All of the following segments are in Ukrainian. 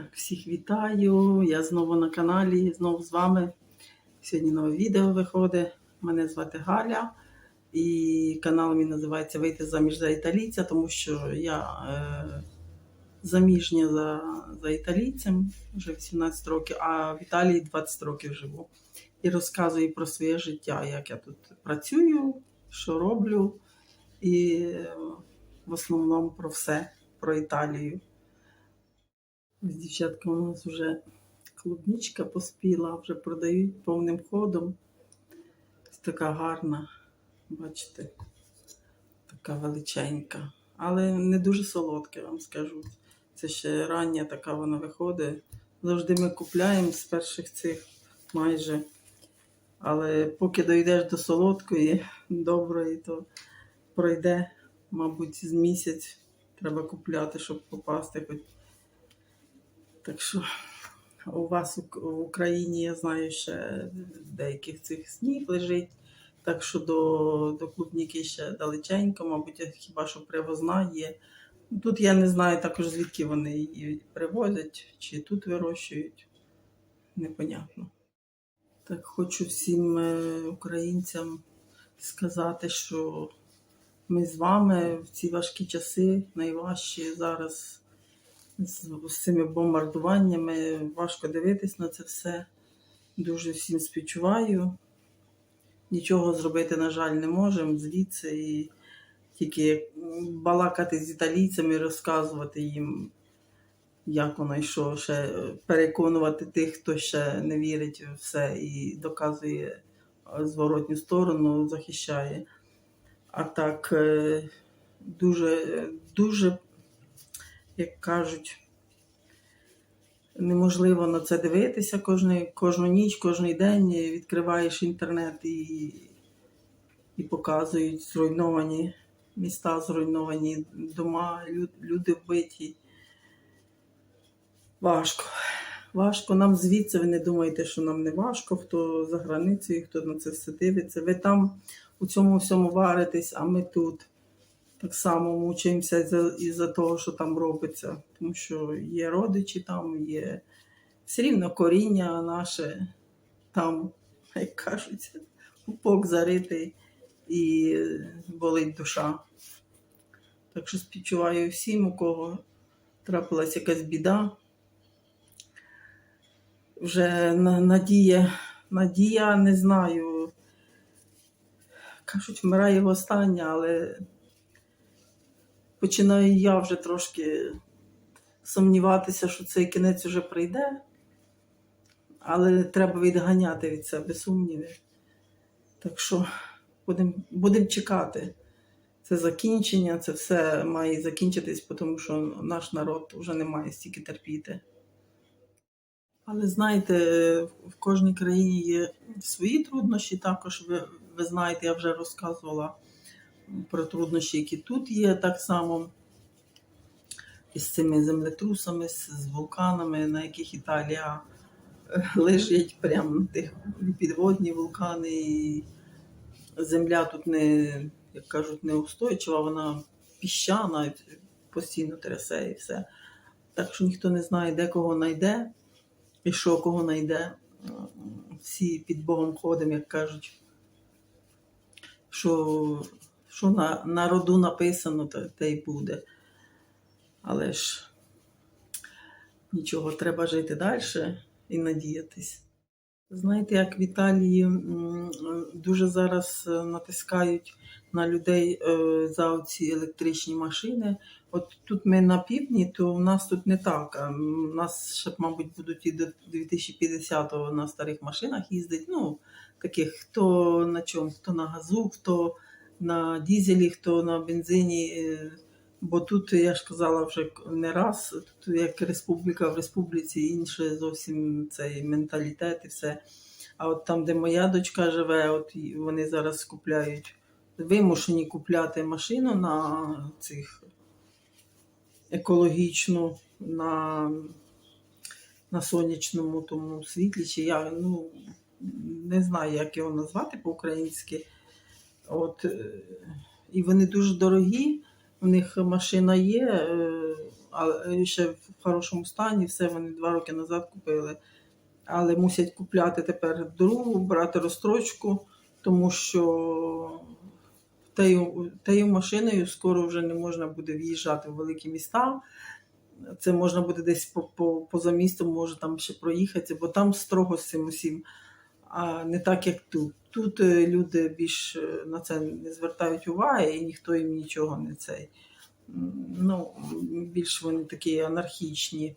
Так, всіх вітаю. Я знову на каналі, знову з вами. Сьогодні нове відео виходить. Мене звати Галя, і канал мій називається Вийти заміж за італійця, тому що я е, заміжня за, за італійцем вже 18 років, а в Італії 20 років живу. І розказую про своє життя, як я тут працюю, що роблю, і е, в основному про все, про Італію. Ось дівчатка у нас вже клубничка поспіла, вже продають повним ходом. Ось така гарна, бачите, така величенька. Але не дуже солодка, вам скажу. Це ще рання така вона виходить. Завжди ми купляємо з перших цих майже. Але поки дійдеш до солодкої, доброї, то пройде, мабуть, з місяць. Треба купляти, щоб попасти хоч так що у вас в Україні, я знаю, ще деяких цих сніг лежить. Так що до, до клубніки ще далеченько, мабуть, хіба що привозна є. Тут я не знаю також, звідки вони її привозять, чи тут вирощують. Непонятно. Так хочу всім е, українцям сказати, що ми з вами в ці важкі часи, найважчі зараз з, цими бомбардуваннями. Важко дивитись на це все. Дуже всім співчуваю. Нічого зробити, на жаль, не можемо звідси. І тільки балакати з італійцями, розказувати їм, як воно і що, ще переконувати тих, хто ще не вірить в все і доказує зворотню сторону, захищає. А так е, дуже, дуже як кажуть, неможливо на це дивитися кожну, кожну ніч, кожен день відкриваєш інтернет і, і показують зруйновані міста, зруйновані дома, лю- люди вбиті. Важко. Важко нам звідси, ви не думаєте, що нам не важко, хто за границею, хто на це все дивиться. Ви там у цьому всьому варитесь, а ми тут так само мучаємося із-за, того, що там робиться. Тому що є родичі там, є все рівно коріння наше там, як кажуть, пупок заритий і болить душа. Так що співчуваю всім, у кого трапилась якась біда. Вже надія, надія, не знаю. Кажуть, вмирає востаннє, але починаю я вже трошки сумніватися, що цей кінець уже прийде, але треба відганяти від себе сумніви. Так що будемо будем чекати. Це закінчення, це все має закінчитись, тому що наш народ вже не має стільки терпіти. Але знаєте, в кожній країні є свої труднощі. Також ви, ви знаєте, я вже розказувала про труднощі, які тут є, так само із цими землетрусами, з, вулканами, на яких Італія е, лежить прямо тих підводні вулкани. І земля тут не, як кажуть, неустойчива, вона піщана, постійно трясе і все. Так що ніхто не знає, де кого знайде і що кого знайде. Всі під Богом ходимо, як кажуть. Що, що на, на роду написано, то те й буде. Але ж нічого, треба жити далі і надіятись. Знаєте, як в Італії дуже зараз е, натискають на людей е, за ці електричні машини. От тут ми на півдні, то у нас тут не так. У нас ще, мабуть, будуть і до 2050-го на старих машинах їздити. Ну, таких, хто на чому, хто на газу, хто на дізелі, хто на бензині. е, Бо тут, я ж казала вже не раз, тут як республіка в республіці, інше зовсім цей менталітет і все. А от там, де моя дочка живе, от вони зараз купляють, вимушені купляти машину на цих екологічну, на, на сонячному тому світлі. Чи я ну, не знаю, як його назвати по-українськи. От, е, і вони дуже дорогі. У них машина є, е, але ще в хорошому стані, все вони два роки назад купили. Але мусять купляти тепер другу, брати розстрочку, тому що тею машиною скоро вже не можна буде в'їжджати в великі міста. Це можна буде десь по, по, поза містом, може там ще проїхати, бо там строго з цим усім, а не так, як тут. Тут е, люди більш е, на це не звертають уваги і ніхто їм нічого не цей. Ну, більш вони такі анархічні.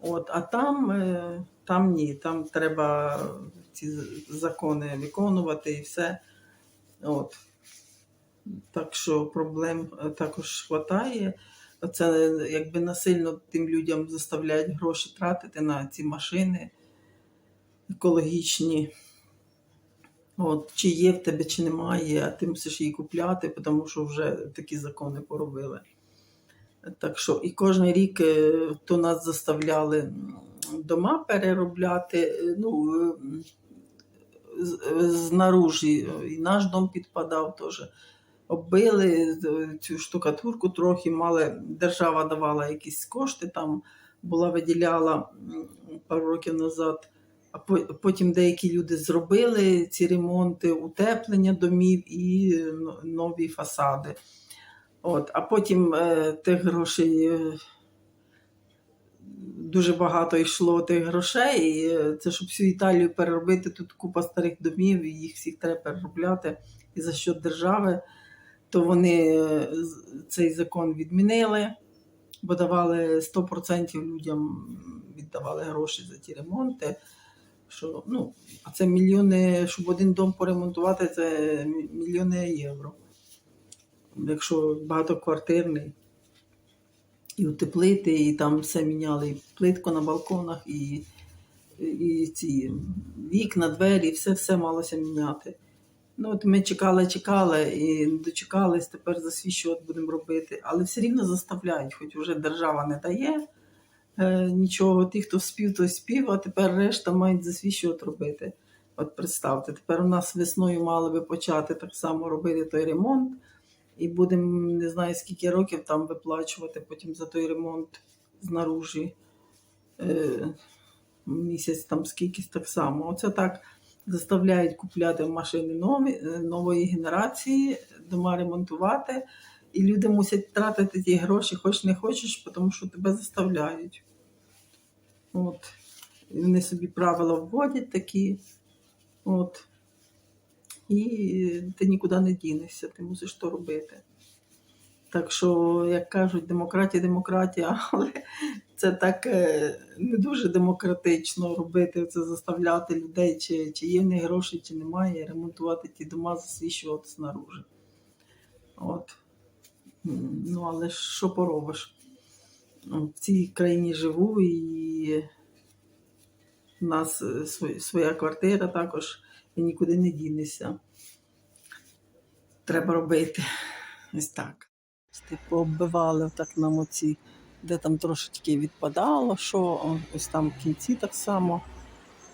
От, а там, е, там ні, там треба ці закони виконувати і все. От. Так що проблем також вистачає. Це якби насильно тим людям заставляють гроші тратити на ці машини екологічні. От, чи є в тебе, чи немає, а ти мусиш її купляти, тому що вже такі закони поробили. Так що і кожен рік е, то нас заставляли дома переробляти. е, Ну, е, знаружі, і наш дом підпадав теж. Оббили цю штукатурку трохи, мали, держава давала якісь кошти, там була виділяла пару років назад. Потім деякі люди зробили ці ремонти, утеплення домів і е, нові фасади. От, а потім е, тих грошей е, дуже багато йшло тих грошей. І е, це щоб всю Італію переробити, тут купа старих домів, і їх всіх треба переробляти. І за що держави, то вони е, цей закон відмінили, бо давали 100% людям віддавали гроші за ті ремонти. Що, ну, а це мільйони, щоб один дом поремонтувати, це мільйони євро. Якщо багатоквартирний, і утеплити, і там все міняли, і плитку на балконах, і, і ці вікна, двері, все все малося міняти. Ну, от ми чекали, чекали і дочекались, тепер засвідчувати будемо робити. Але все рівно заставляють, хоч вже держава не дає нічого. Ті, хто спів, той спів, а тепер решта мають за засвідчувати робити. От представте, тепер у нас весною мали би почати так само робити той ремонт, і будемо не знаю скільки років там виплачувати потім за той ремонт знаружі. Е, місяць там скільки так само. Оце так заставляють купляти машини нові, е, нової генерації, дома ремонтувати. І люди мусять тратити ті гроші, хоч не хочеш, тому що тебе заставляють. От. І вони собі правила вводять такі. От. І ти нікуди не дінешся, ти мусиш то робити. Так що, як кажуть, демократія, демократія, але це так е, не дуже демократично робити, це заставляти людей, чи, чи є в них гроші, чи немає, ремонтувати ті дома, засвіщувати снаружи. От. Ну, але що поробиш? Ну, В цій країні живу і в нас е, своя квартира також, і нікуди не дінешся. Треба робити. Ось так. Типу оббивали так нам оці, де там трошечки відпадало, що ось там в кінці так само.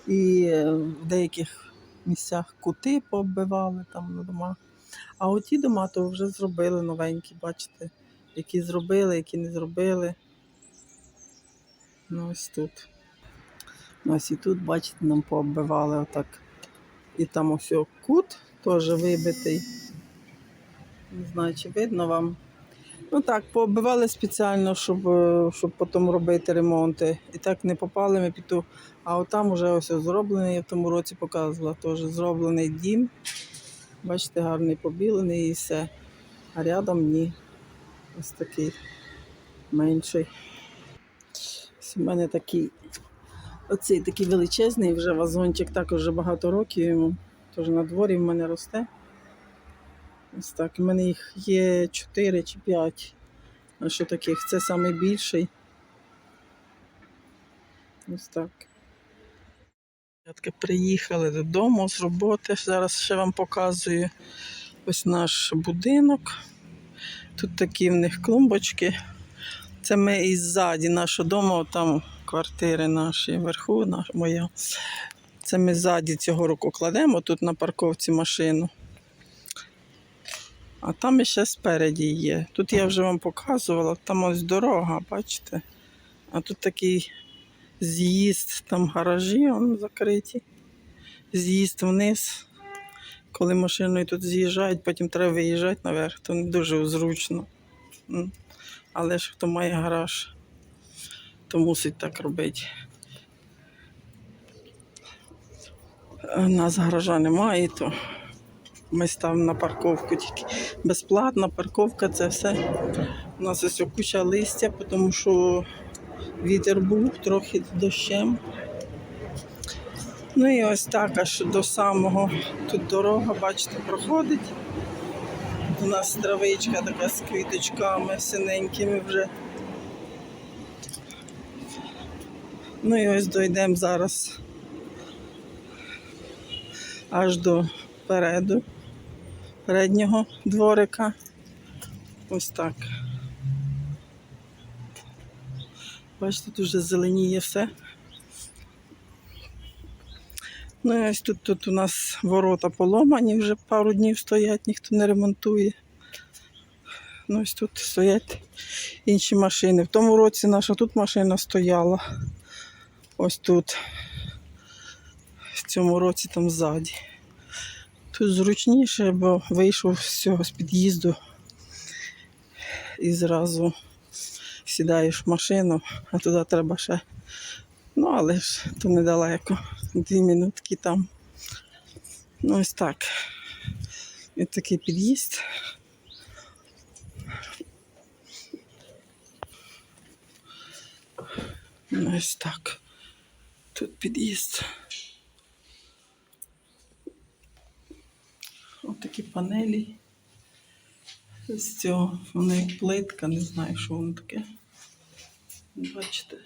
І е, в деяких місцях кути пооббивали там на дома. А оті дома то вже зробили новенькі, бачите, які зробили, які не зробили. Ну ось тут. Ну, ось і тут, бачите, нам пооббивали отак. І там ось кут теж вибитий. Не знаю, чи видно вам. Ну так, пооббивали спеціально, щоб, е, щоб потім робити ремонти. І так не попали ми під ту. А отам вже ось зроблений, я в тому році показувала, теж зроблений дім. Бачите, гарний побілений і все. А рядом ні. Ось такий менший. Ось у мене такий, оцей такий величезний вже вазончик, також вже багато років йому. Тож на дворі в мене росте. Ось так. У мене їх є 4 чи 5. А що таких? Це найбільший. Ось так. Приїхали додому з роботи. Зараз ще вам показую ось наш будинок. Тут такі в них клумбочки. Це ми із ззаді нашого дому, там квартири наші вверху, наш, моя. Це ми ззаді цього року кладемо тут на парковці машину. А там ще спереді є. Тут я вже вам показувала, там ось дорога, бачите? А тут такий з'їзд, там гаражі он, закриті. З'їзд вниз. Коли машиною тут з'їжджають, потім треба виїжджати наверх, то не дуже зручно. Але ж хто має гараж, то мусить так робити. У нас гаража немає, то ми ставимо на парковку тільки. Безплатна парковка це все. У нас ось куча листя, тому що вітер був трохи дощем. Ну і ось так аж до самого тут дорога, бачите, проходить. У нас травичка така з квіточками синенькими вже. Ну і ось дійдемо зараз аж до переду, переднього дворика. Ось так. Бачите, тут вже зеленіє все. Ну і ось тут, тут у нас ворота поломані, вже пару днів стоять, ніхто не ремонтує. Ну ось тут стоять інші машини. В тому році наша тут машина стояла. Ось тут. В цьому році там ззаді. Тут зручніше, бо вийшов з цього з під'їзду і зразу сідаєш в машину, а туди треба ще. Ну, але ж то недалеко. Дві минутки там. Ну, ось так. Ось такий під'їзд. Ну, ось так. Тут під'їзд. Ось такі панелі. З цього воно як плитка, не знаю, що воно таке. Бачите.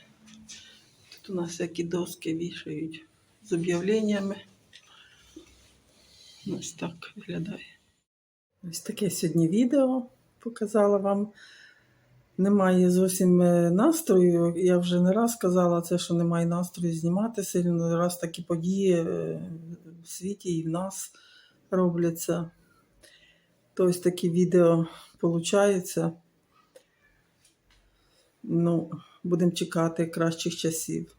Тут у нас всякі доски вішають з об'явленнями. Ось так виглядає. Ось таке сьогодні відео показала вам. Немає зовсім е, настрою. Я вже не раз казала це, що немає настрою знімати сильно. Раз такі події е, в світі і в нас робляться. То ось такі відео получаються. Ну, будемо чекати кращих часів.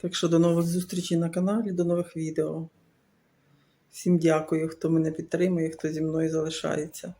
Так що до нових зустрічей на каналі, до нових відео. Всім дякую, хто мене підтримує, хто зі мною залишається.